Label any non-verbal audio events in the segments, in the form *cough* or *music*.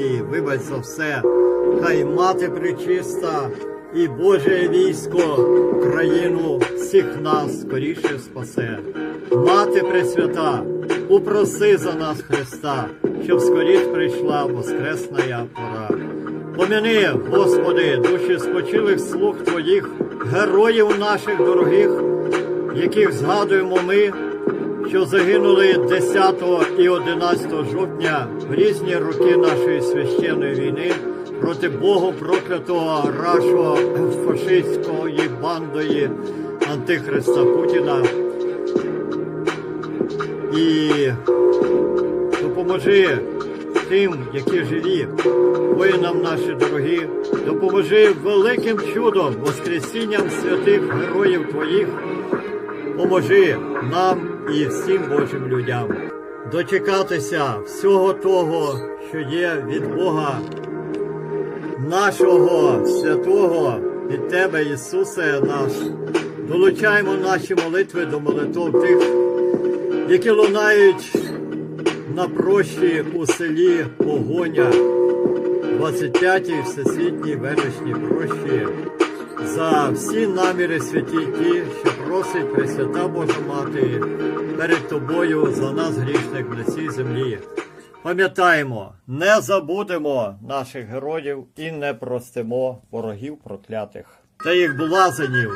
і вибач за все. Хай мати причиста і Боже військо країну всіх нас скоріше спасе. Мати Пресвята, упроси за нас Христа, щоб скоріш прийшла воскресна пора. Помяни, Господи, душі спочилих слуг Твоїх, героїв наших дорогих, яких згадуємо ми, що загинули 10 і 11 жовтня в різні роки нашої священної війни проти Богу проклятого рашого фашистської бандої Антихриста Путіна. І допоможи тим, які живі, воїнам наші дорогі, допоможи великим чудом, воскресінням святих героїв Твоїх, поможи нам і всім Божим людям дочекатися всього того, що є від Бога, нашого святого, від Тебе, Ісусе наш. Долучаємо наші молитви до молитв тих, які лунають на прощі у селі Погоня, 25-й всесвітній величній прощі за всі наміри святі ті, що просить Пресвята Божа Мати перед тобою за нас грішних на цій землі. Пам'ятаємо, не забудемо наших героїв і не простимо ворогів проклятих та їх блазенів.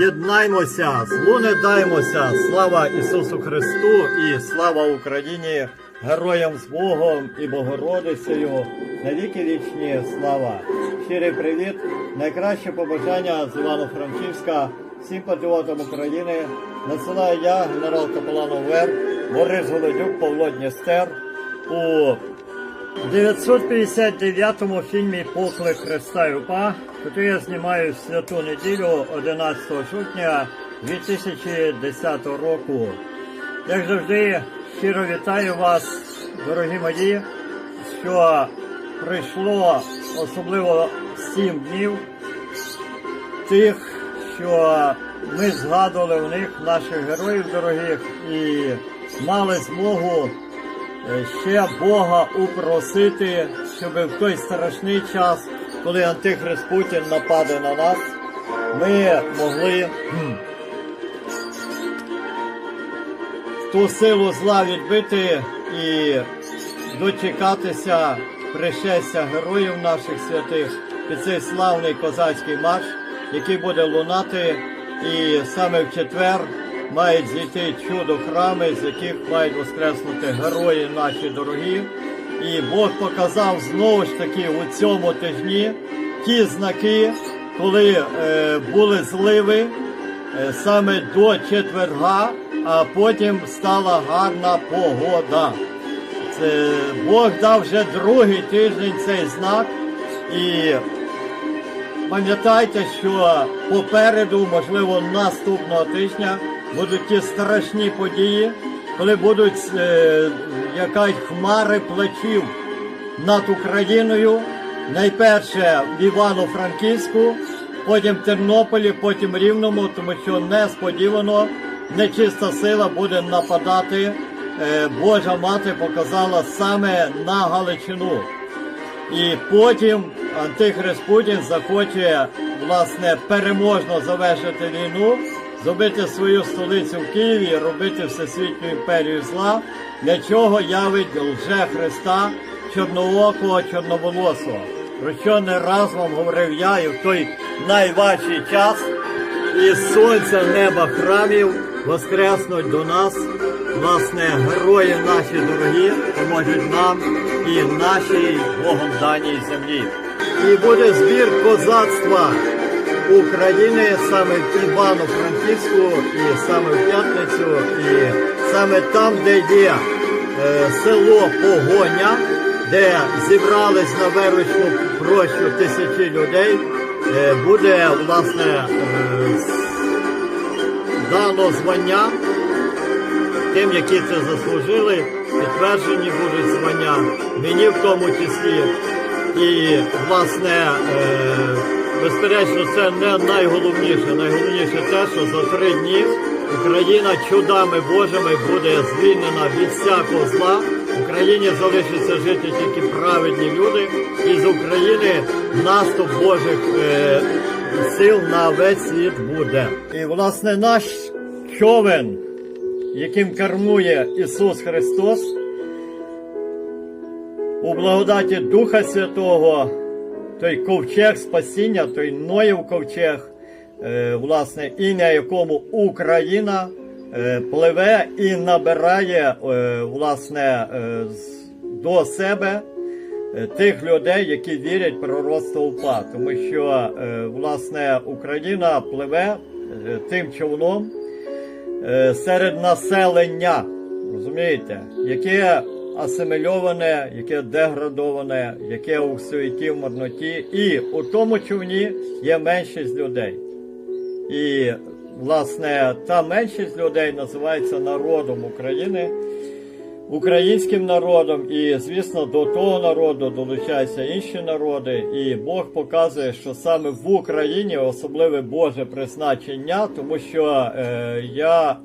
Єднаймося, злу не даймося. Слава Ісусу Христу і слава Україні, героям з Богом і Богородицею. На віки вічні слава. Щирий привіт, найкраще побажання з Івано-Франківська всім патріотам України. Надсилаю я, генерал капелан ОВР, Борис Голодюк, Павло Дністер у 959-му фільмі Поклик Христа і УПА, який я знімаю в святу неділю 11 жовтня 2010 року. Як завжди, щиро вітаю вас, дорогі мої, що прийшло особливо сім днів тих, що ми згадували в них наших героїв дорогих і мали змогу е, ще Бога упросити, щоб в той страшний час, коли Антихрист Путін нападе на нас, ми могли ту силу зла відбити і дочекатися пришестя героїв наших святих під цей славний козацький марш, який буде лунати, і саме в четвер мають зійти чудо храми, з яких мають воскреснути герої наші дорогі. І Бог показав знову ж таки у цьому тижні ті знаки, коли е, були зливи е, саме до четверга, а потім стала гарна погода. Це Бог дав вже другий тиждень цей знак. І пам'ятайте, що попереду, можливо, наступного тижня будуть ті страшні події, коли будуть е, якась хмари плачів над Україною. Найперше в Івано-Франківську, потім в Тернополі, потім Рівному, тому що несподівано нечиста сила буде нападати. Е, Божа мати показала саме на Галичину. І потім Антихрист Путін захоче власне переможно завершити війну, зробити свою столицю в Києві, робити всесвітню імперію зла, для чого явить лже Христа чорноокого, чорноволосого. Про що не раз вам говорив я і в той найважчий час із сонця неба храмів воскреснуть до нас, власне, герої наші дорогі, поможуть нам і нашій Богом даній землі. і буде збір козацтва України саме в Івано-Франківську і саме в п'ятницю, і саме там, де є е, село Погоня, де зібрались на вервичну прощу тисячі людей, е, буде власне е, дано звання тим, які це заслужили, підтверджені будуть звання, мені в тому числі. І, власне, е, безперечно, це не найголовніше. Найголовніше те, що за три дні Україна чудами Божими буде звільнена від всякого зла. В Україні залишаться жити тільки праведні люди, і з України наступ Божих е, сил на весь світ буде. І, власне, наш човен яким кермує Ісус Христос, у благодаті Духа Святого, той ковчег спасіння, той Ноїв ковчег, е, власне, ім'я якому Україна е, пливе і набирає е, власне, до себе тих людей, які вірять в пророцтво УПА. Тому що е, власне Україна пливе е, тим човном е, серед населення, розумієте, яке асимільоване, яке деградоване, яке у суеті, в марноті, і у тому човні є меншість людей. І, власне, та меншість людей називається народом України, українським народом, і, звісно, до того народу долучаються інші народи. І Бог показує, що саме в Україні особливе Боже призначення, тому що е, я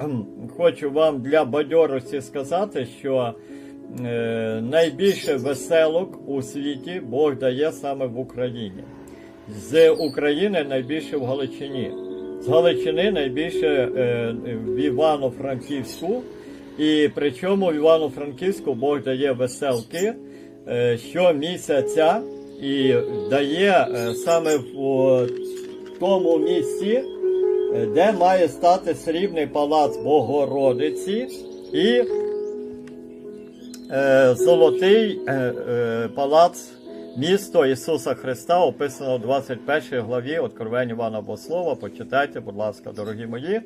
хочу вам для бадьорості сказати, що е, найбільше веселок у світі Бог дає саме в Україні. З України найбільше в Галичині. З Галичини найбільше е, в Івано-Франківську. І причому в Івано-Франківську Бог дає веселки е, щомісяця і дає е, саме в тому місці, е, де має стати срібний палац Богородиці і золотий палац місто Ісуса Христа, описано в 21 главі Откровень Івана Богослова. Почитайте, будь ласка, дорогі мої.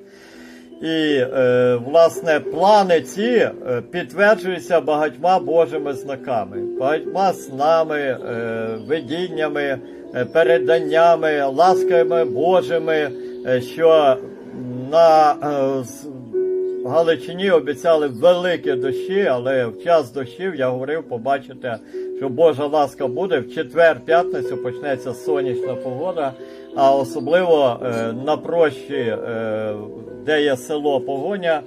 І, е, власне, плани ці е, підтверджуються багатьма Божими знаками, багатьма снами, е, видіннями, е, переданнями, ласками Божими, е, що на е, в Галичині обіцяли великі дощі, але в час дощів я говорив, побачите, що Божа ласка буде. В четвер, п'ятницю почнеться сонячна погода, а особливо е, на прощі, е, де є село Погоня,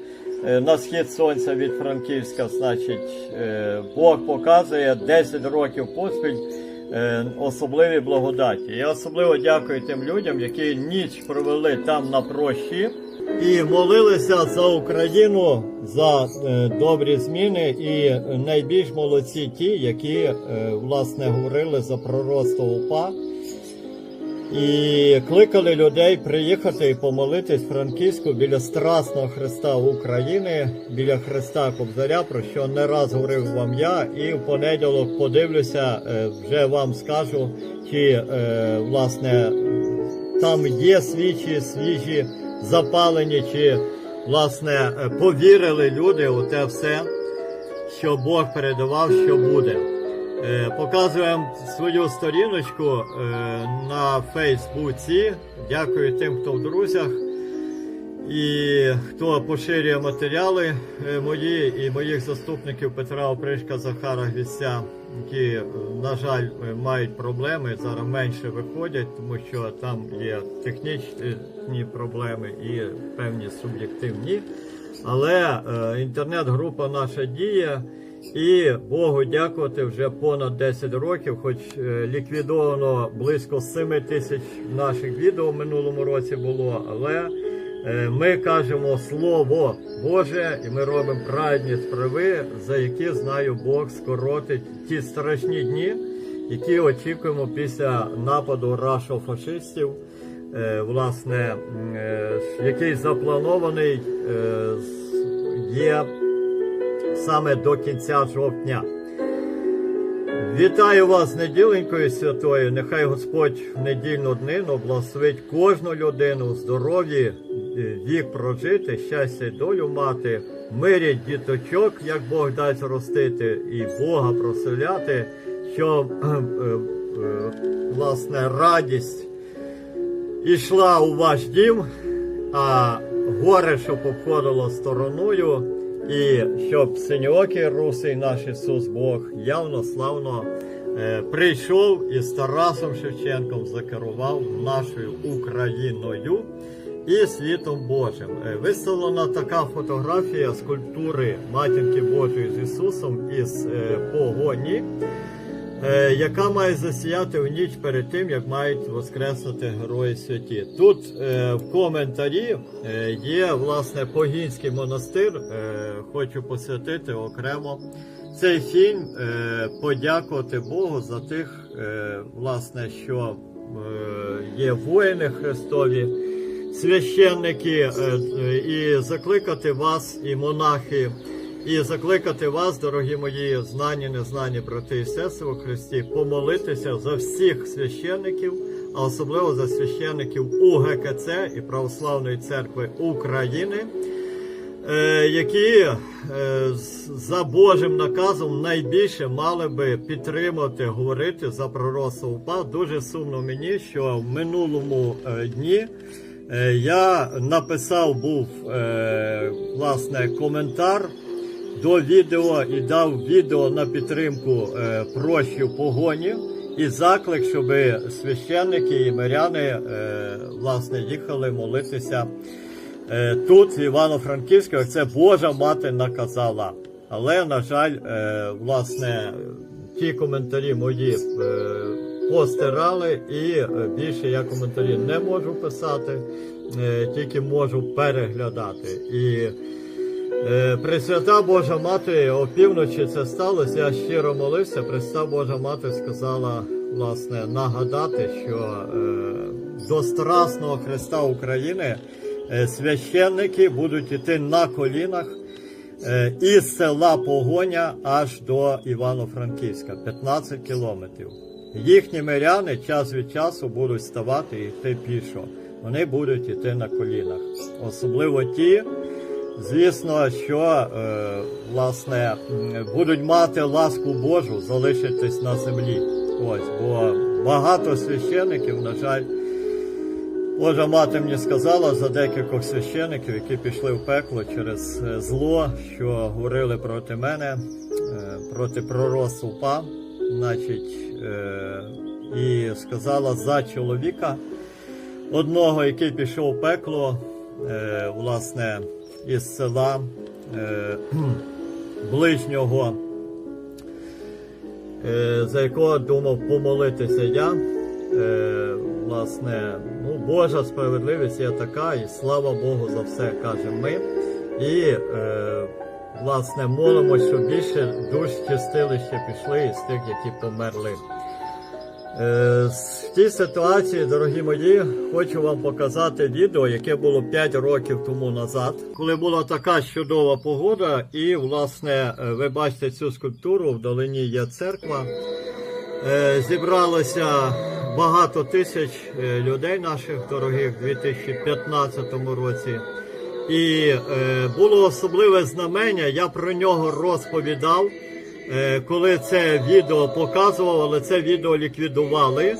е, на схід сонця від Франківська, значить, е, Бог показує 10 років поспіль е, особливі благодаті. Я особливо дякую тим людям, які ніч провели там на прощі і молилися за Україну за е, добрі зміни. І найбільш молодці ті, які е, власне говорили за пророцтво УПА. І кликали людей приїхати і помолитись Франківську біля Страсного Христа України, біля Христа Кобзаря, про що не раз говорив вам я. І в понеділок подивлюся, е, вже вам скажу, чи власне там є свічі, свіжі, запалені, чи власне е, повірили люди у те все, що Бог передавав, що буде. Е, Показуємо свою сторіночку е, на Фейсбуці. Дякую тим, хто в друзях і хто поширює матеріали е, мої і моїх заступників Петра Опришка, Захара Гвістя, які, е, на жаль, е, мають проблеми, зараз менше виходять, тому що там є технічні проблеми і певні суб'єктивні. Але інтернет-група наша діє. І Богу дякувати вже понад 10 років, хоч ліквідовано близько 7 тисяч наших відео в минулому році було, але ми кажемо Слово Боже, і ми робимо праведні справи, за які знаю Бог скоротить ті страшні дні, які очікуємо після нападу рашофашистів, е, власне, е, який запланований е, є саме до кінця жовтня. Вітаю вас неділенькою святою. Нехай Господь в недільну днину благословить кожну людину, здоров'ї, е, вік прожити, щастя долю мати, мирі діточок, як Бог дасть ростити, і Бога прославляти, щоб е, е, власне радість ішла у ваш дім, а горе, щоб обходило стороною, і щоб синьоокий русий наш Ісус Бог явно славно е, прийшов і з Тарасом Шевченком закерував нашою Україною і світом Божим. Е, Виставлена така фотографія скульптури Матінки Божої з Ісусом із е, погоні е, яка має засіяти в ніч перед тим, як мають воскреснути герої святі. Тут в коментарі є власне Погінський монастир. Хочу посвятити окремо цей фільм, подякувати Богу за тих, власне, що є воїни Христові. Священники е, е, і закликати вас, і монахи, і закликати вас, дорогі мої знані, незнані брати і сестри у Христі, помолитися за всіх священників, а особливо за священників УГКЦ і Православної церкви України, е, які за Божим наказом найбільше мали би підтримати, говорити за пророцтво УПА. Дуже сумно мені, що в минулому дні. Е, Я написав був е, власне коментар до відео і дав відео на підтримку е, прощі в погоні і заклик, щоб священники і миряни власне їхали молитися тут, в Івано-Франківську, це Божа мати наказала. Але, на жаль, власне, ті коментарі мої постирали, і е, більше я коментарі не можу писати, е, тільки можу переглядати. І Е, Пресвята Божа Мати опівночі це сталося. Я щиро молився. Пресвята Божа Мати сказала, власне, нагадати, що до Страсного Христа України священники будуть йти на колінах із села Погоня аж до Івано-Франківська, 15 кілометрів. Їхні миряни час від часу будуть ставати і йти пішо. Вони будуть йти на колінах. Особливо ті, Звісно, що е, власне будуть мати ласку Божу залишитись на землі. Ось, бо багато священиків, на жаль, Божа мати мені сказала за декількох священиків, які пішли в пекло через е, зло, що говорили проти мене, е, проти пророцтва значить, і сказала за чоловіка одного, який пішов в пекло, е, власне, із села е, *clears throat* ближнього, е, за якого думав помолитися я. Е, власне, ну, Божа справедливість є така, і слава Богу за все кажемо ми. І е, власне молимося, щоб більше душ в чистилище пішли із тих, які померли. Е, В тій ситуації, дорогі мої, хочу вам показати відео, яке було 5 років тому назад, коли була така чудова погода, і власне е, ви бачите цю скульптуру, в долині є церква. Е, Зібралося багато тисяч е, людей наших дорогих в 2015 році. І е, було особливе знамення, я про нього розповідав, е, коли це відео показував, але це відео ліквідували.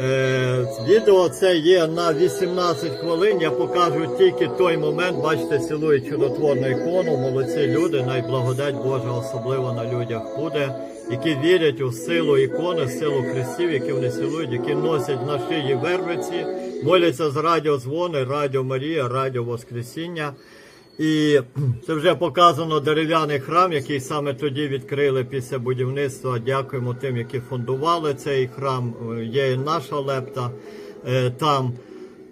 Е, відео це є на 18 хвилин. Я покажу тільки той момент. Бачите, цілує чудотворну ікону. Молодці люди, найблагодать Божа особливо на людях буде, які вірять у силу ікони, силу хрестів, які вони цілують, які носять на шиї вервиці, моляться з радіодзвони, Радіо Марія, Радіо Воскресіння. І це вже показано дерев'яний храм, який саме тоді відкрили після будівництва. Дякуємо тим, які фондували цей храм. Є і наша лепта е, там.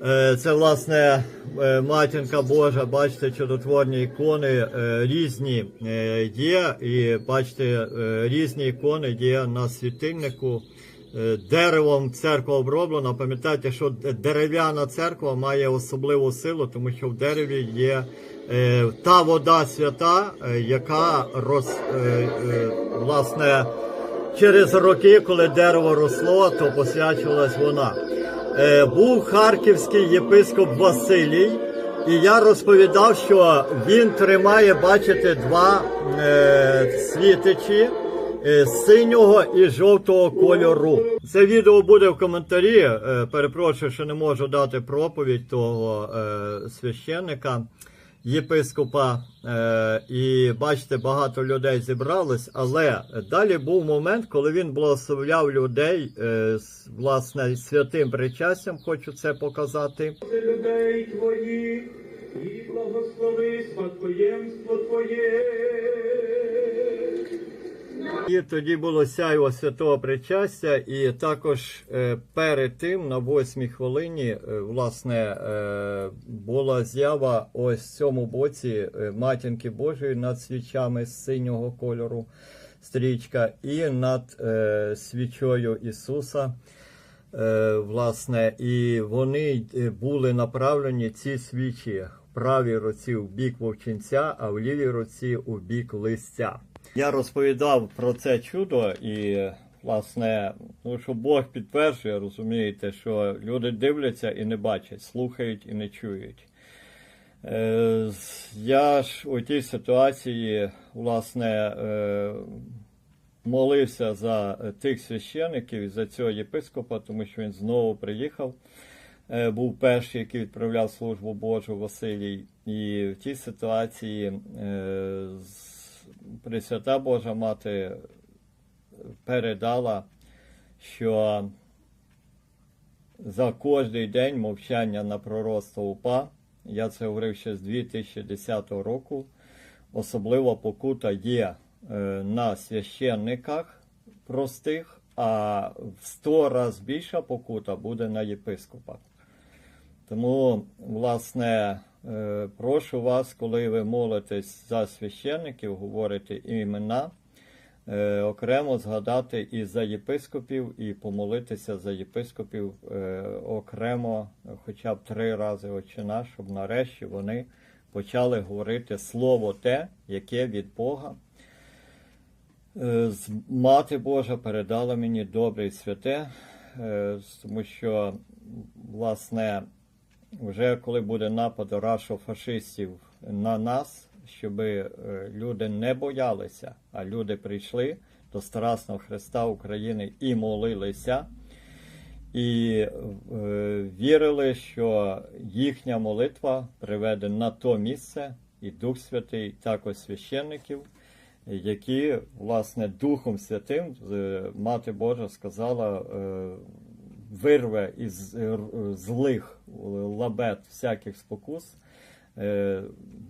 Е, Це власне е, матінка Божа, бачите, чудотворні ікони різні є. І бачите, різні ікони є на світильнику. Е, Деревом церква оброблена. Пам'ятайте, що дерев'яна церква має особливу силу, тому що в дереві є е, та вода свята, е, яка роз, власне через роки, коли дерево росло, то посвячувалась вона. Був харківський єпископ Василій, і я розповідав, що він тримає, бачите, два світичі синього і жовтого кольору. Це відео буде в коментарі. Е, перепрошую, що не можу дати проповідь того е, священника єпископа, е, і бачите, багато людей зібралось, але далі був момент, коли він благословляв людей е, з, власне святим причастям, хочу це показати. Людей твоїх і благослови спадкоємство Твоє. І тоді було сяйво святого причастя, і також е, перед тим, на восьмій хвилині, е, власне, е, була з'ява ось цьому боці матінки Божої над свічами з синього кольору стрічка, і над свічою Ісуса. Власне, і вони були направлені ці свічі в правій руці в бік вовчинця, а в лівій руці у бік листя. Я розповідав про це чудо, і власне, ну що Бог підтверджує, розумієте, що люди дивляться і не бачать, слухають і не чують. Е, Я ж у тій ситуації, власне, е, молився за тих священиків і за цього єпископа, тому що він знову приїхав. Е, Був перший, який відправляв службу Божу Василій. І в тій ситуації е, Пресвята Божа Мати передала, що за кожний день мовчання на пророцтво УПА, я це говорив ще з 2010 року, особлива покута є е, на священниках простих, а в 100 разів більша покута буде на єпископах. Тому, власне, прошу вас, коли ви молитесь за священників, говорите імена, е, окремо згадати і за єпископів, і помолитися за єпископів е, окремо, хоча б три рази очина, щоб нарешті вони почали говорити слово те, яке від Бога. Е, Мати Божа передала мені добре і святе, е, тому що, власне, вже коли буде напад рашофашистів на нас, щоб люди не боялися, а люди прийшли до Страсного Христа України і молилися, і е, вірили, що їхня молитва приведе на то місце, і Дух Святий, також священників, які, власне, Духом Святим, е, Мати Божа сказала, е, вирве із е, злих лабет всяких спокус. Е,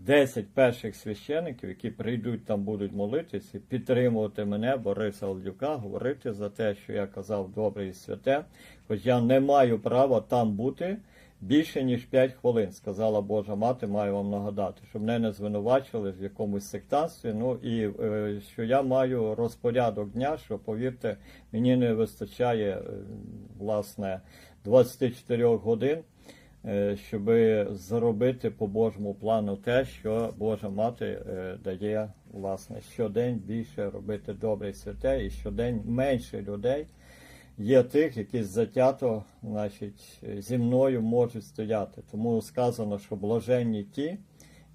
10 перших священиків, які прийдуть там, будуть молитись і підтримувати мене, Бориса Олдюка, говорити за те, що я казав добре і святе, хоч я не маю права там бути більше ніж 5 хвилин, сказала Божа мати, маю вам нагадати, щоб мене не звинувачили в якомусь сектанстві. Ну і е, що я маю розпорядок дня, що повірте, мені не вистачає е, власне 24 годин. е, Щоб зробити по Божому плану те, що Божа мати дає власне щодень більше робити добре і святе, і щодень менше людей є тих, які затято, значить, зі мною можуть стояти. Тому сказано, що блаженні ті,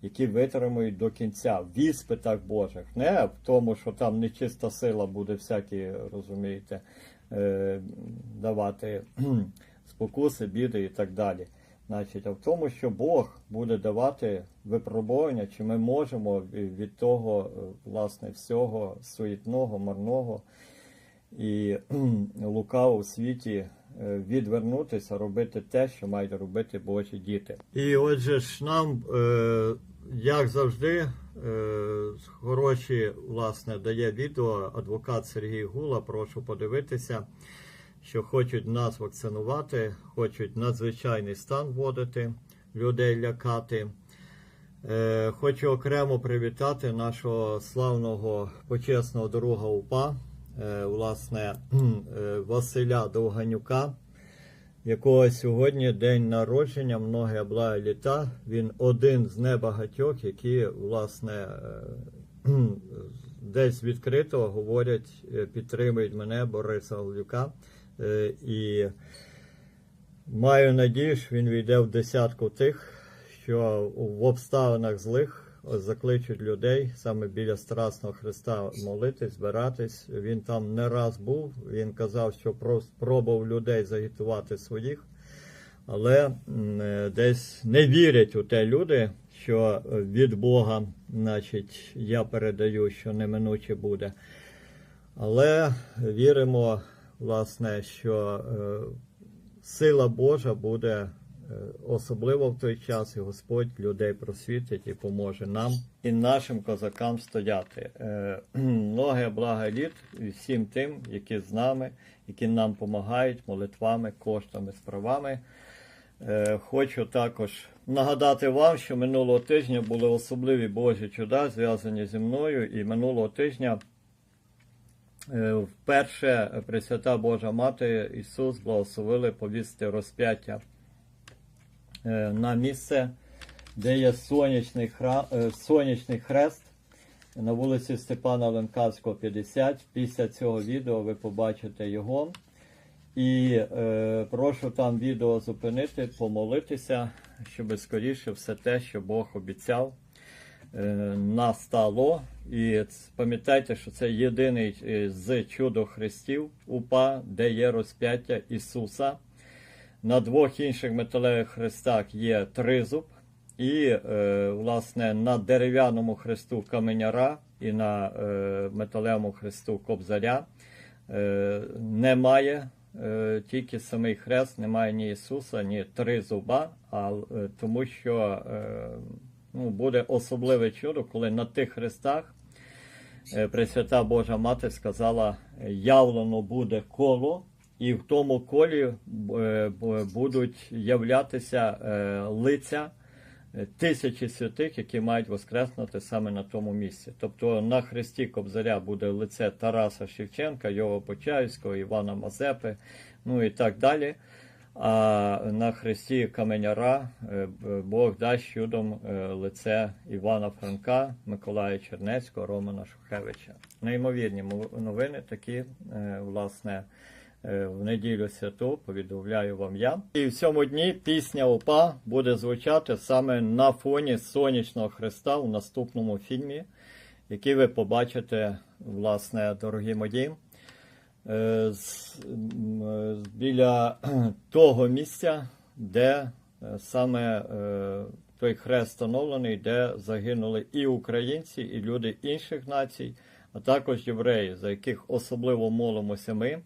які витримують до кінця в іспитах Божих, не в тому, що там нечиста сила буде всякі, розумієте, е, давати *clears throat* спокуси, біди і так далі. Значить, а в тому, що Бог буде давати випробування, чи ми можемо від того, е, власне, всього суетного, марного і кхм, лукавого в світі е, відвернутися, робити те, що мають робити Божі діти. І отже ж нам, е, як завжди, е, хороші, власне, дає відео адвокат Сергій Гула. Прошу подивитися, що хочуть нас вакцинувати, хочуть надзвичайний стан вводити, людей лякати. Хочу окремо привітати нашого славного почесного друга УПА, власне, е, Василя Довганюка, якого сьогодні день народження, многі бла літа. Він один з небагатьох, які, власне, е, десь відкрито говорять, е, підтримують мене, Бориса Голюка. Е, І маю надію, що він війде в десятку тих, що в обставинах злих закличуть людей саме біля Страсного Христа молитись, збиратись. Він там не раз був. Він казав, що прос- пробував людей загітувати своїх, але е, десь не вірять у те люди, що від Бога, значить, я передаю, що неминуче буде. Але віримо, власне, що е, сила Божа буде особливо в той час, і Господь людей просвітить і поможе нам і нашим козакам стояти. Е, Многе блага літ всім тим, які з нами, які нам допомагають молитвами, коштами, справами. Е, Хочу також нагадати вам, що минулого тижня були особливі Божі чуда, зв'язані зі мною, і минулого тижня Е, Вперше Пресвята Божа Мати Ісус благословили повісти розп'яття е, на місце, де є сонячний, хра... е, сонячний хрест на вулиці Степана Ленкавського, 50. Після цього відео ви побачите його. І е, прошу там відео зупинити, помолитися, щоб скоріше все те, що Бог обіцяв, е, настало. І пам'ятайте, що це єдиний е, з чудо Христів УПА, де є розп'яття Ісуса. На двох інших металевих хрестах є тризуб, і, е, власне, на дерев'яному хресту каменяра і на е, металевому хресту кобзаря е, немає е, тільки самий хрест, немає ні Ісуса, ні три зуба, а, е, тому що е, ну, буде особливе чудо, коли на тих хрестах Пресвята Божа Мати сказала, явлено буде коло, і в тому колі е, будуть являтися е, лиця е, тисячі святих, які мають воскреснути саме на тому місці. Тобто на хресті Кобзаря буде лице Тараса Шевченка, Йова Почаївського, Івана Мазепи, ну і так далі. А на хресті Каменяра Бог дасть чудом лице Івана Франка, Миколая Чернецького, Романа Шухевича. Неймовірні новини такі, власне, в неділю святу повідомляю вам я. І в цьому дні пісня ОПА буде звучати саме на фоні сонячного хреста у наступному фільмі, який ви побачите, власне, дорогі мої. Е, е, біля *clears throat* того місця, де е, саме е, той хрест встановлений, де загинули і українці, і люди інших націй, а також євреї, за яких особливо молимося ми, е,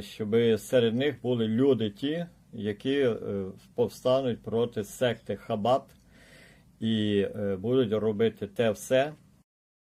щоб серед них були люди ті, які е, повстануть проти секти Хабат і е, будуть робити те все,